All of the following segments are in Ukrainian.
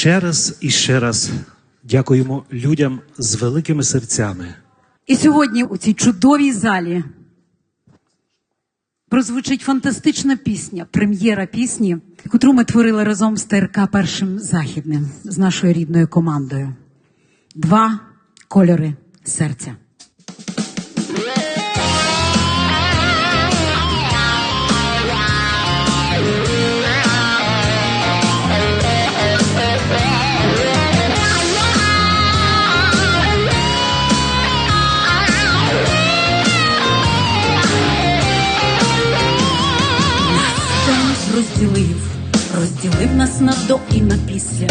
ще раз і ще раз дякуємо людям з великими серцями. І сьогодні у цій чудовій залі прозвучить фантастична пісня, прем'єра пісні, яку ми творили разом з ТРК Першим Західним з нашою рідною командою. Два кольори серця. На до і на після,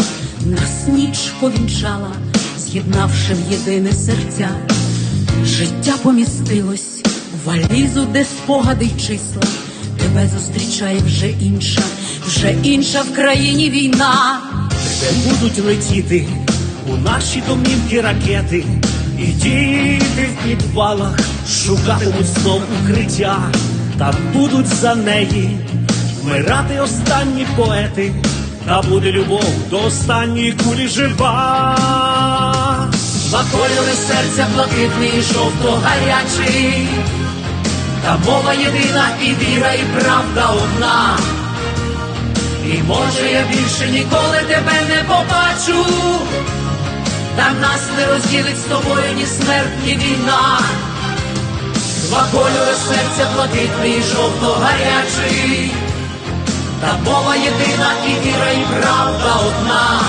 нас ніч повінчала, з'єднавши в єдине серця. Життя помістилось в валізу, де спогади й числа. Тебе зустрічає вже інша, вже інша в країні війна. де будуть летіти у наші домівки ракети, і діти в підвалах шукатимуть знов укриття, та будуть за неї вмирати останні поети, та буде любов до останньої кулі жива. Два кольори серця блакитний жовто гарячий, та мова єдина, і віра, і правда одна. І може я більше ніколи тебе не побачу, та нас не розділить з тобою ні смерть, ні війна. Два кольори серця блакитний жовто гарячий, та мова єдина, і віра, і правда одна.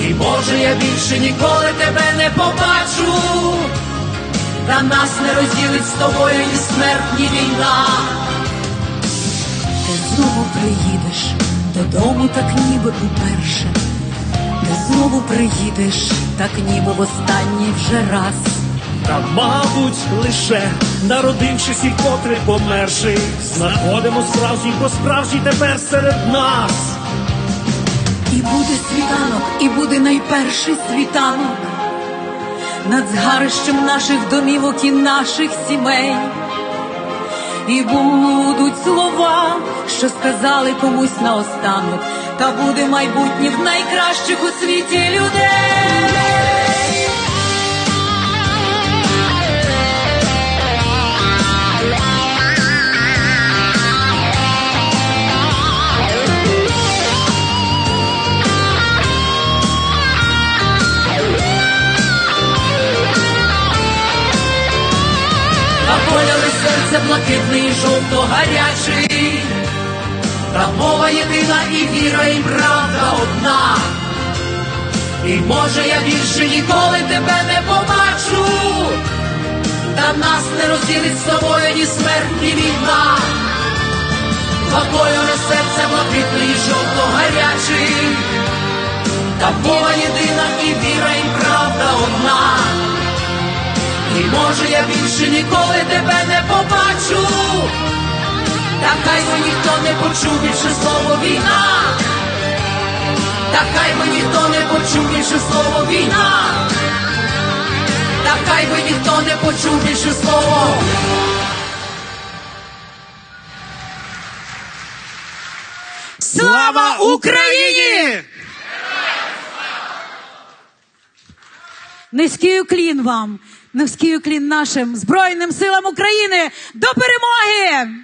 І може я більше ніколи тебе не побачу, та нас не розділить з тобою ні смерть, ні війна. Ти знову приїдеш додому, так ніби уперше. Ти знову приїдеш, так ніби в останній вже раз. Та, мабуть, лише народившись і вкотре померши, знаходимо справжній, бо справжній тепер серед нас. І буде світанок, і буде найперший світанок над згарищем наших домівок і наших сімей. І будуть слова, що сказали комусь наостанок, та буде майбутнє в найкращих у світі людей. Серця блакитний жовто гарячий, та мова єдина і віра, і правда одна. І може я більше ніколи тебе не побачу, та нас не розділить з тобою ні смерть, ні війна. Два кольори серця блакитний жовто гарячий, та мова єдина і віра, і правда одна. І може я більше ніколи тебе не побачу, та хай би ніхто не почув більше слово війна, та хай би ніхто не почув більше слово війна, та хай би ніхто не почув більше слово. Слава Україні! Низький уклін вам, низький уклін нашим Збройним силам України до перемоги!